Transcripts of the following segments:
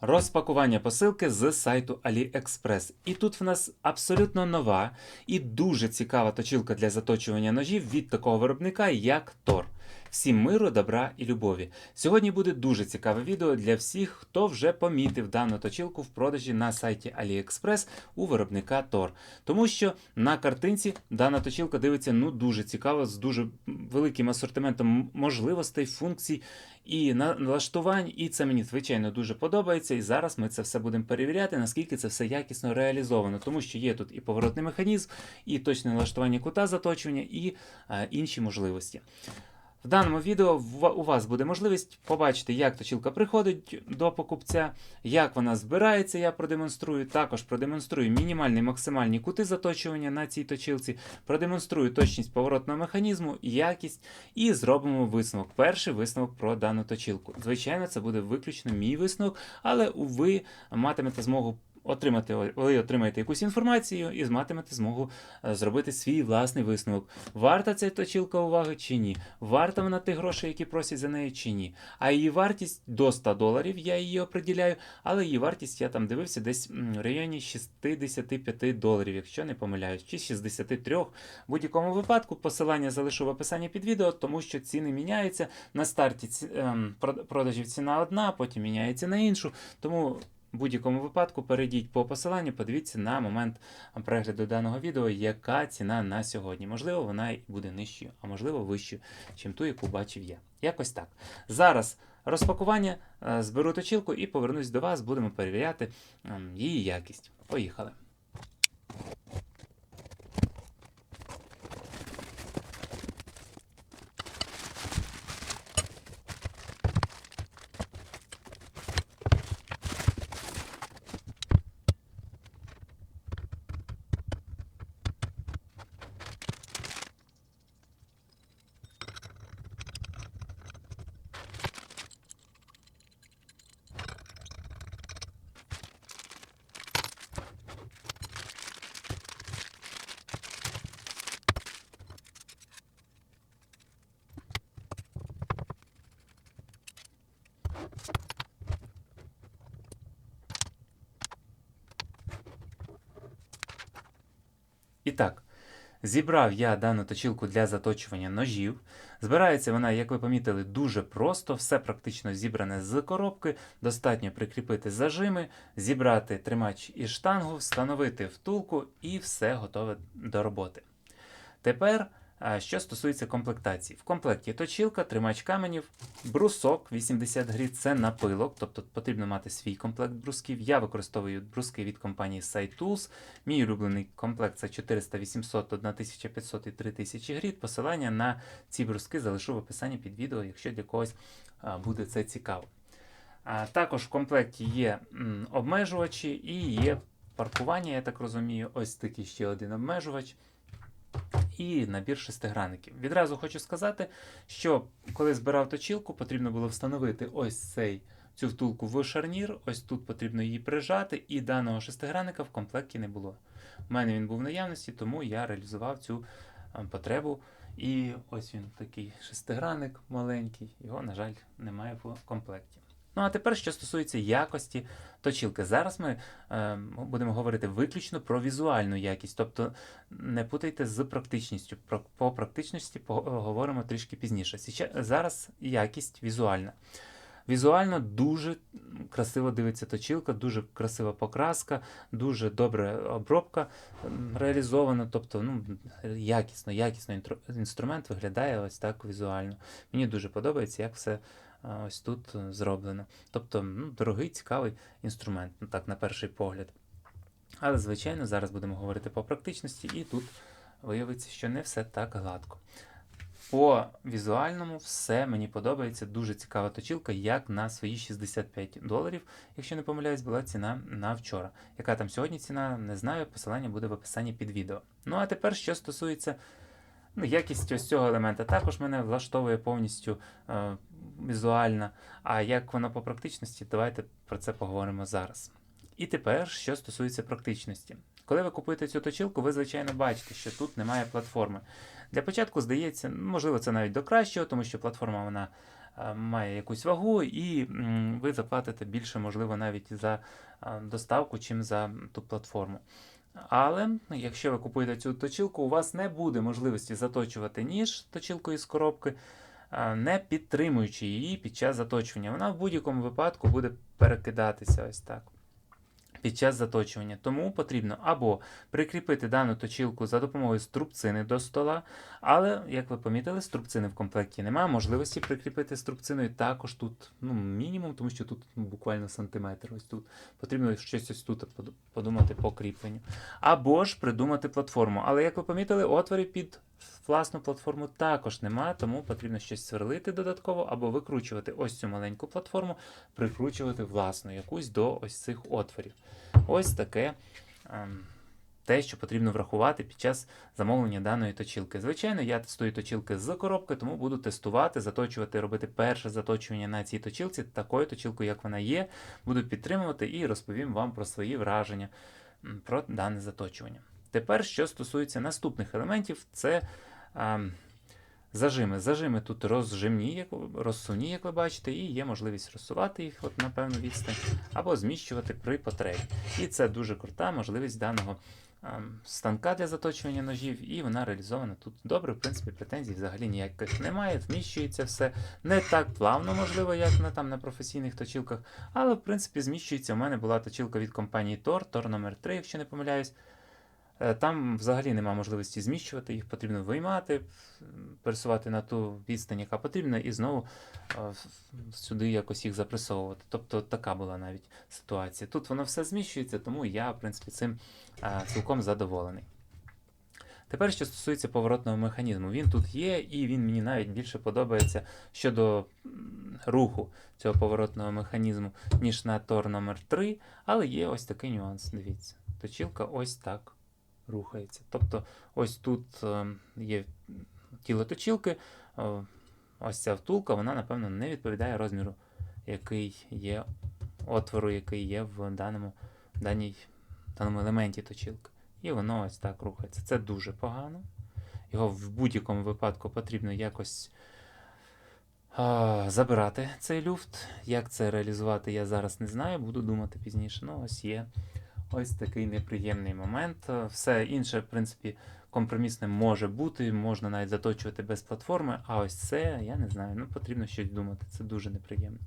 Розпакування посилки з сайту AliExpress. І тут в нас абсолютно нова і дуже цікава точилка для заточування ножів від такого виробника, як Тор. Всім миру, добра і любові. Сьогодні буде дуже цікаве відео для всіх, хто вже помітив дану точилку в продажі на сайті AliExpress у виробника Тор. Тому що на картинці дана точилка дивиться ну дуже цікаво, з дуже великим асортиментом можливостей, функцій і налаштувань. І це мені звичайно дуже подобається. І зараз ми це все будемо перевіряти, наскільки це все якісно реалізовано, тому що є тут і поворотний механізм, і точне налаштування кута заточування, і е, інші можливості. В даному відео у вас буде можливість побачити, як точилка приходить до покупця, як вона збирається, я продемонструю. Також продемонструю мінімальні максимальні кути заточування на цій точилці, продемонструю точність поворотного механізму, якість і зробимо висновок. Перший висновок про дану точилку. Звичайно, це буде виключно мій висновок, але ви матимете змогу. Отримати, ви отримаєте якусь інформацію і матимете змогу е, зробити свій власний висновок. Варта ця точилка уваги чи ні? Варта вона тих грошей, які просять за неї, чи ні? А її вартість до 100 доларів, я її определяю, але її вартість я там дивився десь в районі 65 доларів, якщо не помиляюсь, чи 63. В будь-якому випадку посилання залишу в описанні під відео, тому що ціни міняються. На старті ці, ем, продажів ціна одна, потім міняється на іншу. Тому в будь-якому випадку перейдіть по посиланню, подивіться на момент перегляду даного відео, яка ціна на сьогодні. Можливо, вона і буде нижчою, а можливо вищою, чим ту, яку бачив я. Якось так. Зараз розпакування, е, зберу точилку і повернусь до вас, будемо перевіряти ем, її якість. Поїхали. І так, зібрав я дану точилку для заточування ножів. Збирається вона, як ви помітили, дуже просто. Все практично зібране з коробки. Достатньо прикріпити зажими, зібрати тримач і штангу, встановити втулку і все готове до роботи. Тепер, що стосується комплектації. В комплекті точилка, тримач каменів, брусок 80 грит, це напилок, тобто потрібно мати свій комплект брусків. Я використовую бруски від компанії SideTools. Мій улюблений комплект це 400, 800, 1500 і 3000 грит. Посилання на ці бруски залишу в описанні під відео, якщо для когось буде це цікаво. Також в комплекті є обмежувачі і є паркування, я так розумію. Ось такий ще один обмежувач і набір шестигранників. Відразу хочу сказати, що коли збирав точілку, потрібно було встановити ось цей. Цю втулку в шарнір, ось тут потрібно її прижати, і даного шестигранника в комплекті не було. У мене він був в наявності, тому я реалізував цю е, потребу. І ось він такий шестигранник маленький, його, на жаль, немає в комплекті. Ну а тепер, що стосується якості точілки. Зараз ми е, будемо говорити виключно про візуальну якість, тобто не путайте з практичністю. Про, по практичності поговоримо трішки пізніше. Зараз якість візуальна. Візуально дуже красиво дивиться точилка, дуже красива покраска, дуже добра обробка реалізована. Тобто, ну, якісно, якісно інструмент виглядає ось так візуально. Мені дуже подобається, як все ось тут е, зроблено. Тобто, ну, дорогий, цікавий інструмент, ну так, на перший погляд. Але, звичайно, зараз будемо говорити по практичності, і тут виявиться, що не все так гладко. По візуальному все мені подобається. Дуже цікава точилка, як на свої 65 доларів, якщо не помиляюсь, була ціна на вчора. Яка там сьогодні ціна, не знаю, посилання буде в описанні під відео. Ну а тепер, що стосується ну, якість ось цього елемента, також мене влаштовує повністю е, візуальна. А як воно по практичності, давайте про це поговоримо зараз. І тепер, що стосується практичності. Коли ви купуєте цю точилку, ви, звичайно, бачите, що тут немає платформи. Для початку здається, можливо, це навіть до кращого, тому що платформа вона е, має якусь вагу, і ви заплатите більше, можливо, навіть за е, доставку, чим за ту платформу. Але якщо ви купуєте цю точилку, у вас не буде можливості заточувати ніж точилкою з коробки, не підтримуючи її під час заточування. Вона в будь-якому випадку буде перекидатися ось так. Під час заточування. Тому потрібно або прикріпити дану точилку за допомогою струбцини до стола, але, як ви помітили, струбцини в комплекті немає. Можливості прикріпити струбциною також тут ну, мінімум, тому що тут ну, буквально сантиметр. Ось тут. Потрібно щось ось тут подумати по кріпленню. Або ж придумати платформу. Але, як ви помітили, отворів під власну платформу також немає, тому потрібно щось сверлити додатково або викручувати ось цю маленьку платформу, прикручувати власну якусь до ось цих отворів. Ось таке. ем, Те, що потрібно врахувати під час замовлення даної точилки. Звичайно, я тестую точилки з коробки, тому буду тестувати, заточувати, робити перше заточування на цій точилці, такою точилкою, як вона є. Буду підтримувати і розповім вам про свої враження про дане заточування. Тепер, що стосується наступних елементів, це ем, зажими. Зажими тут розжимні, як, розсувні, як ви бачите, і є можливість розсувати їх от, на певну відстань, або зміщувати при потребі. І це дуже крута можливість даного ем, станка для заточування ножів, і вона реалізована тут добре. В принципі, претензій взагалі ніяких немає. Зміщується все не так плавно, можливо, як на, там, на професійних точилках, але в принципі зміщується. У мене була точилка від компанії Tor, Tor номер 3 якщо не помиляюсь. Е, Там взагалі немає можливості зміщувати, їх потрібно виймати, пересувати на ту відстань, яка потрібна, і знову е, сюди якось їх запресовувати. Тобто така була навіть ситуація. Тут воно все зміщується, тому я, в принципі, цим е, цілком задоволений. Тепер, що стосується поворотного механізму, він тут є, і він мені навіть більше подобається щодо руху цього поворотного механізму, ніж на Тор номер 3 але є ось такий нюанс. Дивіться. Точилка ось так рухається. Тобто, ось тут е, є тіло точилки, е, ось ця втулка, вона, напевно, не відповідає розміру, який є, отвору, який є в даному, даній, даному елементі точилки. І воно ось так рухається. Це дуже погано. Його в будь-якому випадку потрібно якось а, забирати цей люфт. Як це реалізувати, я зараз не знаю, буду думати пізніше. Ну, ось є ось такий неприємний момент. Е, Все інше, в принципі, компромісне може бути, можна навіть заточувати без платформи, а ось це, я не знаю, ну потрібно щось думати. Це дуже неприємно,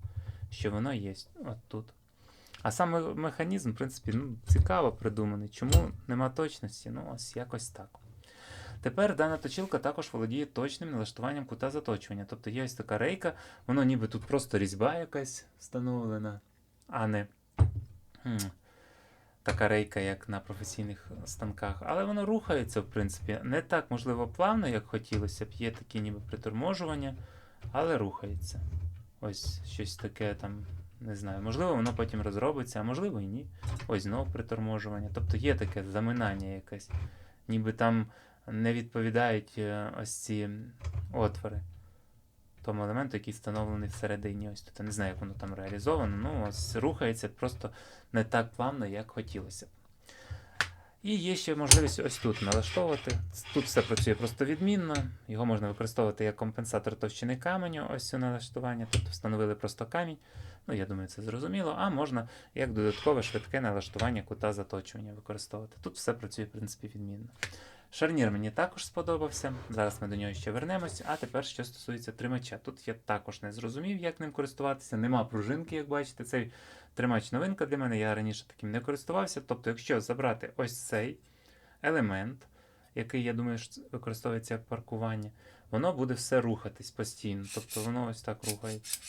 що воно є от тут. А саме механізм, в принципі, ну, цікаво придуманий. Чому нема точності? Ну, ось якось так. Тепер дана точилка також володіє точним налаштуванням кута заточування. Тобто є ось така рейка, воно ніби тут просто різьба якась встановлена, а не така рейка, як на професійних станках. Але воно рухається, в принципі, не так, можливо, плавно, як хотілося б. Є такі ніби приторможування, але рухається. Ось щось таке там, не знаю. Можливо, воно потім розробиться, а можливо і ні. Ось знов приторможування. Тобто є таке заминання якесь. Ніби там не відповідають е, ось ці отвори тому елементу, який встановлений всередині. Ось тут я не знаю, як воно там реалізовано. Ну, ось рухається просто не так плавно, як хотілося б. І є ще можливість ось тут налаштовувати. Тут все працює просто відмінно. Його можна використовувати як компенсатор товщини каменю, ось це налаштування. Тобто встановили просто камінь. Ну, я думаю, це зрозуміло. А можна як додаткове швидке налаштування кута заточування використовувати. Тут все працює, в принципі, відмінно. Шарнір мені також сподобався. Зараз ми до нього ще вернемось. А тепер, що стосується тримача. Тут я також не зрозумів, як ним користуватися. Нема пружинки, як бачите. Цей тримач новинка для мене. Я раніше таким не користувався. Тобто, якщо забрати ось цей елемент, який, я думаю, що використовується як паркування, воно буде все рухатись постійно. Тобто воно ось так рухається.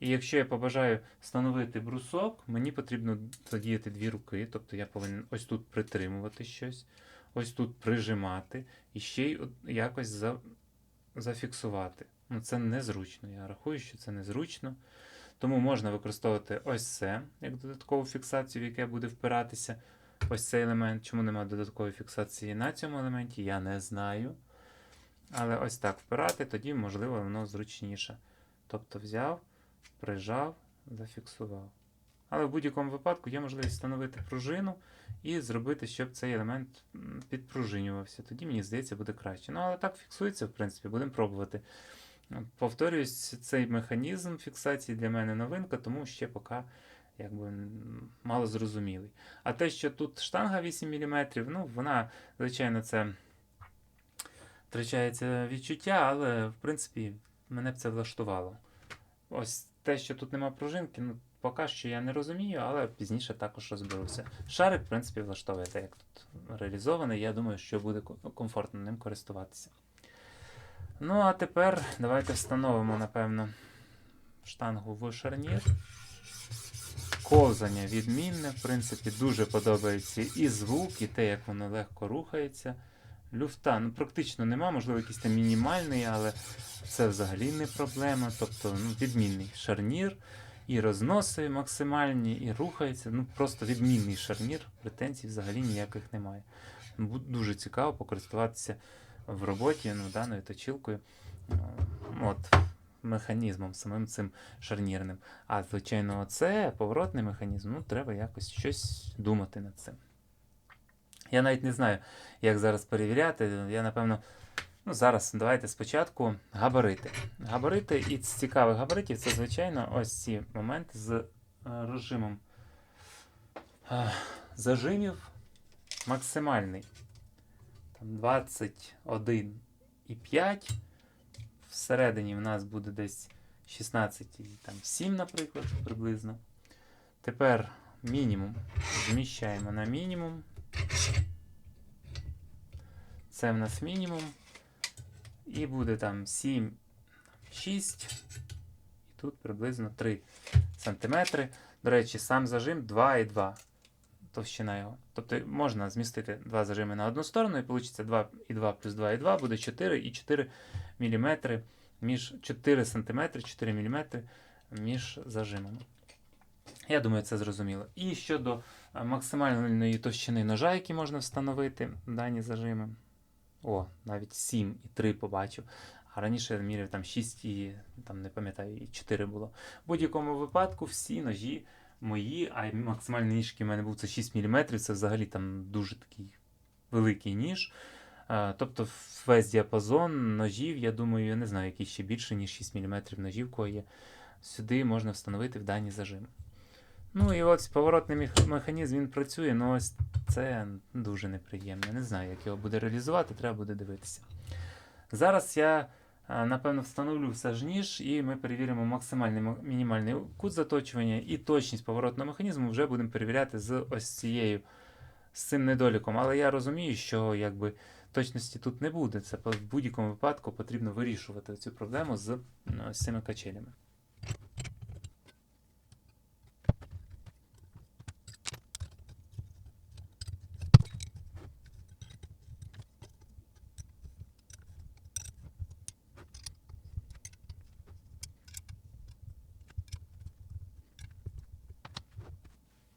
І якщо я побажаю встановити брусок, мені потрібно задіяти дві руки. Тобто я повинен ось тут притримувати щось, ось тут прижимати і ще й якось за, зафіксувати. Ну, це незручно. Я рахую, що це незручно. Тому можна використовувати ось це як додаткову фіксацію, в яке буде впиратися ось цей елемент. Чому немає додаткової фіксації на цьому елементі, я не знаю. Але ось так впирати, тоді, можливо, воно зручніше. Тобто взяв, прижав, зафіксував. Але в будь-якому випадку є можливість встановити пружину і зробити, щоб цей елемент підпружинювався. Тоді, мені здається, буде краще. Ну, але так фіксується, в принципі, будемо пробувати. Повторюсь, цей механізм фіксації для мене новинка, тому ще поки якби, мало зрозумілий. А те, що тут штанга 8 мм, ну, вона, звичайно, це втрачається відчуття, але в принципі мене б це влаштувало. Ось те, що тут нема пружинки, ну, поки що я не розумію, але пізніше також розберуся. Шарик, в принципі, влаштовує те, як тут реалізований. Я думаю, що буде комфортно ним користуватися. Ну, а тепер давайте встановимо, напевно, штангу в шарнір. Ковзання відмінне, в принципі, дуже подобається і звук, і те, як воно легко рухається. Люфта ну, практично нема, можливо, якийсь там мінімальний, але це взагалі не проблема. Тобто ну, відмінний шарнір, і розноси максимальні, і рухається. Ну, просто відмінний шарнір, претензій взагалі ніяких немає. Дуже цікаво покористуватися в роботі ну, даною точилкою. е, От, механізмом, самим цим шарнірним. А звичайно, це поворотний механізм, ну треба якось щось думати над цим. Я навіть не знаю, як зараз перевіряти. Я, напевно, ну, зараз давайте спочатку габарити. Габарити і з цікавих габаритів це, звичайно, ось ці моменти з е, режимом е, зажимів максимальний. Там 21,5. Всередині в нас буде десь 16,7, наприклад, приблизно. Тепер мінімум. Зміщаємо на мінімум. Це в нас мінімум. І буде там 7, 6. І тут приблизно 3 см. До речі, сам зажим 2,2 товщина його. Тобто можна змістити два зажими на одну сторону, і вийде 2 і 2 плюс 2 і 2 буде 4 і 4 мм між 4 см, 4 мм між зажимами. Я думаю, це зрозуміло. І щодо е, максимальної товщини ножа, які можна встановити дані зажими. О, навіть 7 і 3 побачив. А раніше я міряв там 6 і там не пам'ятаю, і 4 було. В будь-якому випадку всі ножі мої, а максимальний ніж, який в мене був це 6 мм, це взагалі там дуже такий великий ніж. Тобто весь діапазон ножів, я думаю, я не знаю, який ще більше, ніж 6 мм ножів, кого є. Сюди можна встановити в дані зажими. Ну і ось поворотний механізм він працює, але ось це дуже неприємно. Не знаю, як його буде реалізувати, треба буде дивитися. Зараз я, напевно, встановлю все ж ніж, і ми перевіримо максимальний мінімальний кут заточування і точність поворотного механізму вже будемо перевіряти з ось цією з цим недоліком. Але я розумію, що якби точності тут не буде. Це в будь-якому випадку потрібно вирішувати цю проблему з ну, ось цими качелями.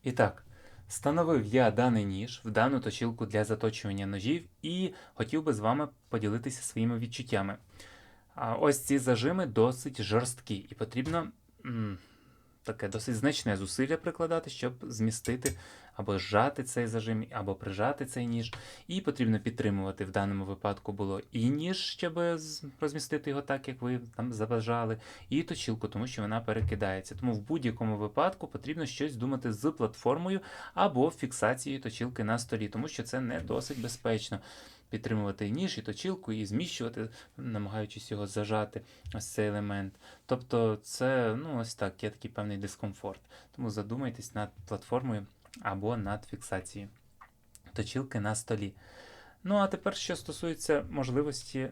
І так, встановив я даний ніж в дану точилку для заточування ножів і хотів би з вами поділитися своїми відчуттями. Ось ці зажими досить жорсткі, і потрібно м, таке досить значне зусилля прикладати, щоб змістити або зжати цей зажим, або прижати цей ніж. І потрібно підтримувати в даному випадку було і ніж, щоб розмістити його так, як ви там забажали, і точилку, тому що вона перекидається. Тому в будь-якому випадку потрібно щось думати з платформою або фіксацією точилки на столі, тому що це не досить безпечно. Підтримувати і ніж і точилку, і зміщувати, намагаючись його зажати, ось цей елемент. Тобто, це ну ось так, є такий певний дискомфорт. Тому задумайтесь над платформою або над фіксацією точілки на столі. Ну а тепер, що стосується можливості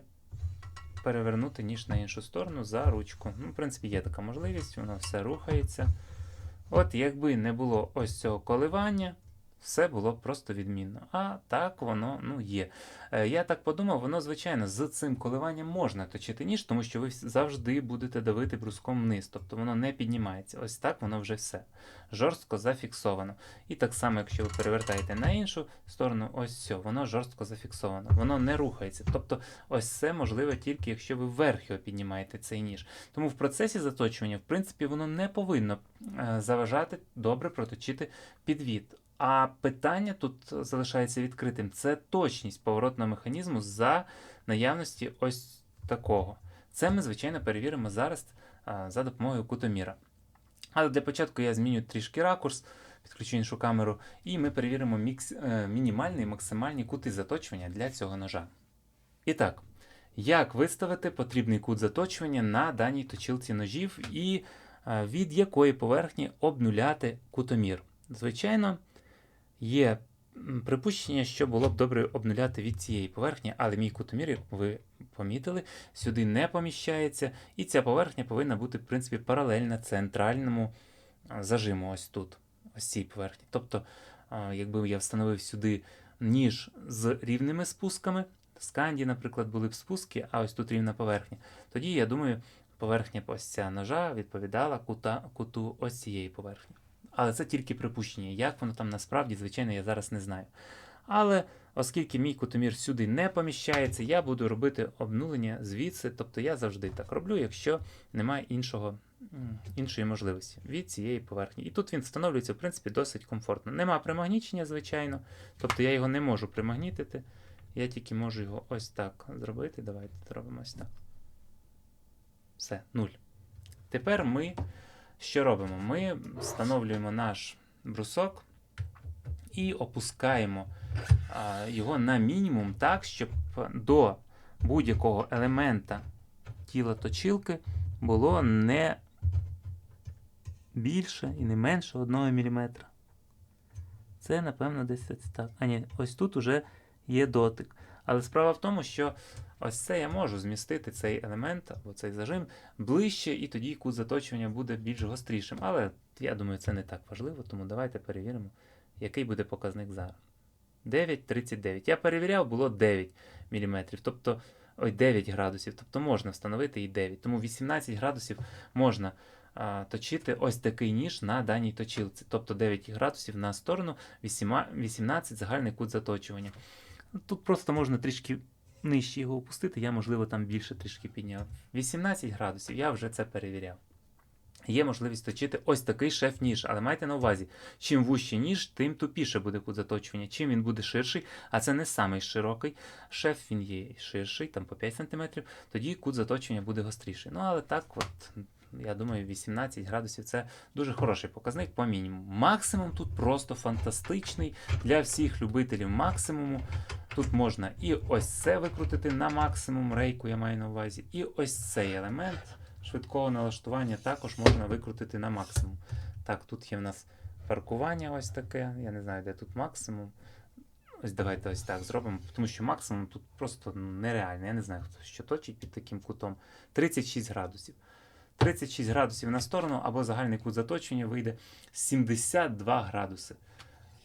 перевернути ніж на іншу сторону за ручку. Ну, в принципі, є така можливість, воно все рухається. От якби не було ось цього коливання, все було просто відмінно. А так воно ну, є. Е, Я так подумав, воно, звичайно, з цим коливанням можна точити ніж, тому що ви завжди будете давити бруском вниз, тобто воно не піднімається. Ось так воно вже все. Жорстко зафіксовано. І так само, якщо ви перевертаєте на іншу сторону, ось все, воно жорстко зафіксовано, воно не рухається. Тобто, ось це можливо тільки якщо ви вверх його піднімаєте цей ніж. Тому в процесі заточування, в принципі, воно не повинно е, заважати добре проточити підвід. А питання тут залишається відкритим: це точність поворотного механізму за наявності ось такого. Це ми, звичайно, перевіримо зараз за допомогою кутоміра. Але для початку я зміню трішки ракурс, підключу іншу камеру, і ми перевіримо мікс, е, мінімальні і максимальні кути заточування для цього ножа. І так, як виставити потрібний кут заточування на даній точилці ножів і е, від якої поверхні обнуляти кутомір? Звичайно, є припущення, що було б добре обнуляти від цієї поверхні, але мій кутомір, як ви помітили, сюди не поміщається, і ця поверхня повинна бути, в принципі, паралельна центральному зажиму ось тут, ось цій поверхні. Тобто, якби я встановив сюди ніж з рівними спусками, в сканді, наприклад, були б спуски, а ось тут рівна поверхня. Тоді, я думаю, поверхня ось ця ножа відповідала кута, куту ось цієї поверхні. Але це тільки припущення. Як воно там насправді, звичайно, я зараз не знаю. Але оскільки мій кутомір сюди не поміщається, я буду робити обнулення звідси. Тобто я завжди так роблю, якщо немає іншого, іншої можливості від цієї поверхні. І тут він встановлюється, в принципі, досить комфортно. Нема примагнічення, звичайно. Тобто я його не можу примагнітити. Я тільки можу його ось так зробити. Давайте зробимо ось так. Все, нуль. Тепер ми що робимо? Ми встановлюємо наш брусок і опускаємо його на мінімум так, щоб до будь-якого елемента тіла точилки було не більше і не менше 1 мм. Це, напевно, десь так. А ні, ось тут уже є дотик. Але справа в тому, що ось це я можу змістити цей елемент або цей зажим ближче, і тоді кут заточування буде більш гострішим. Але я думаю, це не так важливо, тому давайте перевіримо, який буде показник зараз. 9,39. Я перевіряв, було 9 мм, тобто ой, 9 градусів, тобто можна встановити і 9. Тому 18 градусів можна а, точити ось такий ніж на даній точилці. Тобто 9 градусів на сторону, 18 загальний кут заточування. Тут просто можна трішки нижче його опустити, я, можливо, там більше трішки підняв. 18 градусів, я вже це перевіряв. Є можливість точити ось такий шеф-ніж, але майте на увазі, чим вужчий ніж, тим тупіше буде кут заточування. Чим він буде ширший, а це не самий широкий шеф, він є ширший, там по 5 см, тоді кут заточування буде гостріший. Ну, але так, от, я думаю, 18 градусів це дуже хороший показник по мінімуму. Максимум тут просто фантастичний для всіх любителів максимуму. Тут можна і ось це викрутити на максимум рейку, я маю на увазі, і ось цей елемент швидкого налаштування також можна викрутити на максимум. Так, тут є в нас паркування ось таке. Я не знаю, де тут максимум. Ось давайте ось так зробимо, тому що максимум тут просто ну, нереально. Я не знаю, хто що точить під таким кутом. 36 градусів. 36 градусів на сторону або загальний кут заточення вийде 72 градуси.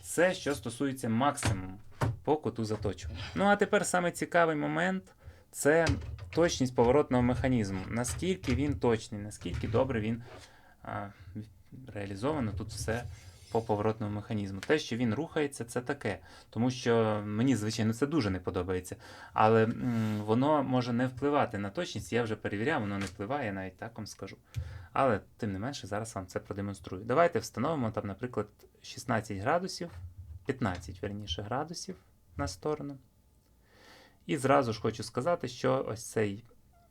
Це що стосується максимуму по куту заточення. Ну а тепер саме цікавий момент це точність поворотного механізму. Наскільки він точний, наскільки добре він а, реалізовано тут все по поворотному механізму. Те, що він рухається, це таке. Тому що мені, звичайно, це дуже не подобається. Але м, воно може не впливати на точність. Я вже перевіряв, воно не впливає, навіть так вам скажу. Але тим не менше, зараз вам це продемонструю. Давайте встановимо там, наприклад, 16 градусів, 15 верніше градусів на сторону. І зразу ж хочу сказати, що ось цей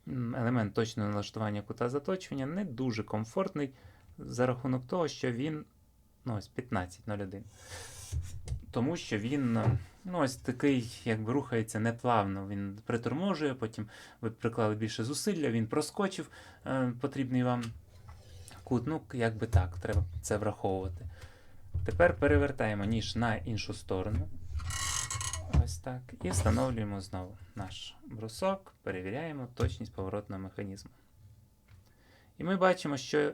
елемент точного налаштування кута заточення не дуже комфортний за рахунок того, що він ну, ось 15.01. Тому що він е, ну, ось такий, якби рухається неплавно. Він приторможує, потім ви приклали більше зусилля, він проскочив е, потрібний вам кут. Ну, якби так, треба це враховувати. Тепер перевертаємо ніж на іншу сторону. Ось так. І встановлюємо знову наш брусок, перевіряємо точність поворотного механізму. І ми бачимо, що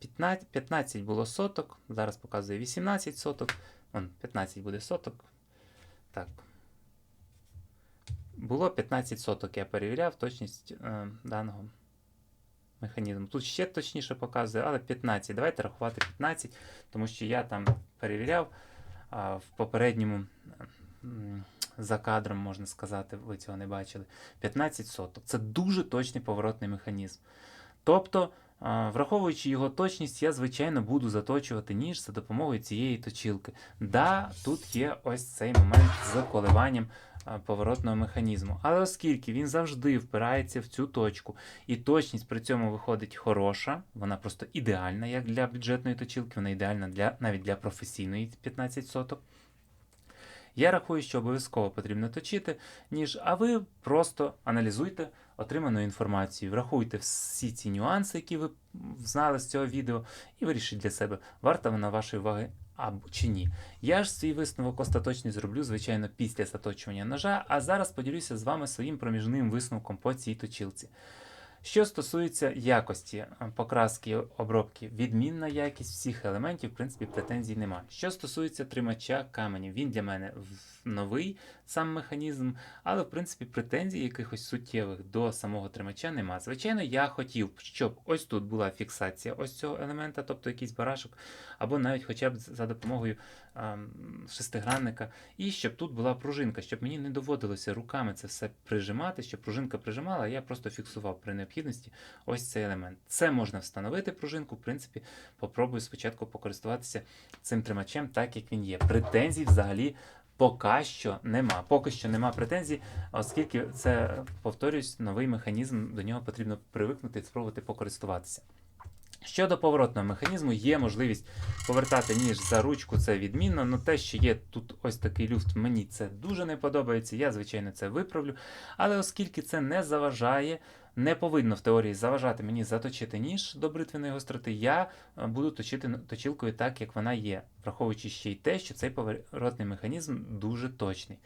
15, 15 було соток, зараз показує 18 соток. Вон, 15 буде соток. Так. Було 15 соток, я перевіряв точність е, даного механізму. Тут ще точніше показує, але 15. Давайте рахувати 15, тому що я там перевіряв а, в попередньому за кадром, можна сказати, ви цього не бачили. 15 соток. Це дуже точний поворотний механізм. Тобто, враховуючи його точність, я, звичайно, буду заточувати ніж за допомогою цієї точилки. Да, тут є ось цей момент з коливанням поворотного механізму. Але оскільки він завжди впирається в цю точку, і точність при цьому виходить хороша, вона просто ідеальна, як для бюджетної точилки, вона ідеальна для, навіть для професійної 15 соток. Я рахую, що обов'язково потрібно точити ніж, а ви просто аналізуйте отриману інформацію, врахуйте всі ці нюанси, які ви знали з цього відео, і вирішіть для себе, варта вона вашої уваги або чи ні. Я ж свій висновок остаточний зроблю, звичайно, після заточування ножа, а зараз поділюся з вами своїм проміжним висновком по цій точилці. Що стосується якості е, покраски обробки, відмінна якість всіх елементів, в принципі, претензій немає. Що стосується тримача каменів, він для мене новий сам механізм, але в принципі претензій якихось суттєвих до самого тримача немає. Звичайно, я хотів, щоб ось тут була фіксація ось цього елемента, тобто якийсь барашок, або навіть хоча б за допомогою ем, шестигранника, і щоб тут була пружинка, щоб мені не доводилося руками це все прижимати, щоб пружинка прижимала, а я просто фіксував при необхідності ось цей елемент. Це можна встановити пружинку, в принципі, попробую спочатку покористуватися цим тримачем, так як він є. Претензій взагалі. Поки що нема. Поки що нема претензій, оскільки це, повторюсь, новий механізм, до нього потрібно привикнути і спробувати покористуватися. Щодо поворотного механізму, є можливість повертати ніж за ручку, це відмінно. але те, що є тут ось такий люфт, мені це дуже не подобається. Я, звичайно, це виправлю. Але оскільки це не заважає, не повинно в теорії заважати мені заточити ніж до бритвяної гостроти, я е, буду точити точілкою так, як вона є, враховуючи ще й те, що цей поворотний механізм дуже точний.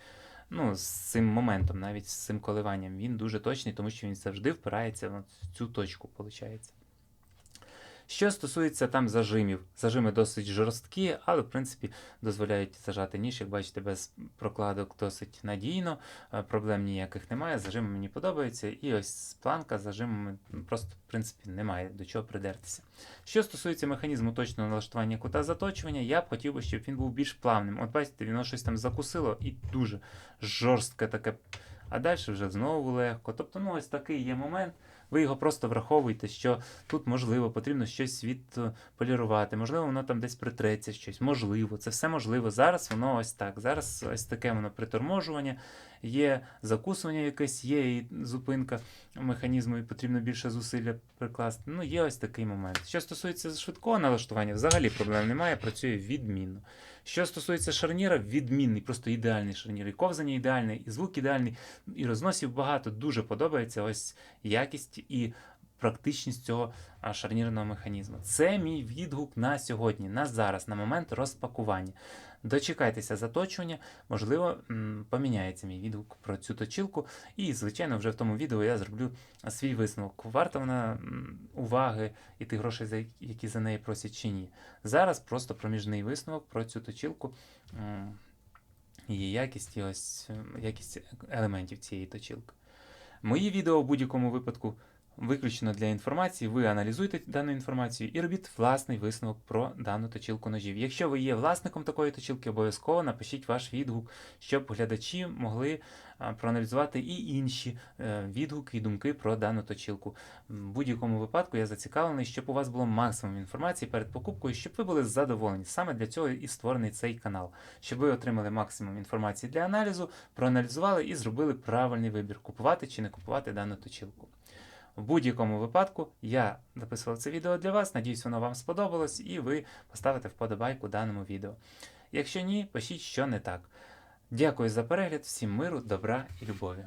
Ну, з цим моментом, навіть з цим коливанням, він дуже точний, тому що він завжди впирається в цю точку, виходить. Що стосується там зажимів, зажими досить жорсткі, але в принципі дозволяють зажати ніж, як бачите, без прокладок досить надійно, е, проблем ніяких немає. Зажими мені подобаються, і ось планка з зажимами просто в принципі немає до чого придертися. Що стосується механізму точного налаштування кута заточування, я б хотів би, щоб він був більш плавним. От бачите, воно щось там закусило і дуже жорстке таке. А далі вже знову легко. Тобто, ну ось такий є момент. Ви його просто враховуєте, що тут можливо потрібно щось відполірувати, можливо, воно там десь притреться щось, можливо, це все можливо. Зараз воно ось так. Зараз ось таке воно приторможування, є закусування якесь, є і зупинка механізму, і потрібно більше зусилля прикласти. Ну, є ось такий момент. Що стосується швидкого налаштування, взагалі проблем немає, працює відмінно. Що стосується шарніра, відмінний, просто ідеальний шарнір. І ковзання ідеальне, і звук ідеальний, і розносів багато. Дуже подобається ось якість і практичність цього шарнірного механізму. Це мій відгук на сьогодні, на зараз, на момент розпакування. Дочекайтеся заточування, можливо, поміняється мій відгук про цю точилку. І, звичайно, вже в тому відео я зроблю свій висновок. Варта вона уваги і тих грошей, які- за неї просять чи ні. Зараз просто проміжний висновок про цю точилку. Її якість і ось якість елементів цієї точилки. Мої відео в будь-якому випадку виключно для інформації. Ви аналізуйте дану інформацію і робіть власний висновок про дану точилку ножів. Якщо ви є власником такої точилки, обов'язково напишіть ваш відгук, щоб глядачі могли проаналізувати і інші е, відгуки і думки про дану точилку. В будь-якому випадку я зацікавлений, щоб у вас було максимум інформації перед покупкою, щоб ви були задоволені. Саме для цього і створений цей канал, щоб ви отримали максимум інформації для аналізу, проаналізували і зробили правильний вибір, купувати чи не купувати дану точилку. В будь-якому випадку я записував це відео для вас. Надіюсь, воно вам сподобалось, і ви поставите вподобайку даному відео. Якщо ні, пишіть, що не так. Дякую за перегляд, всім миру, добра і любові.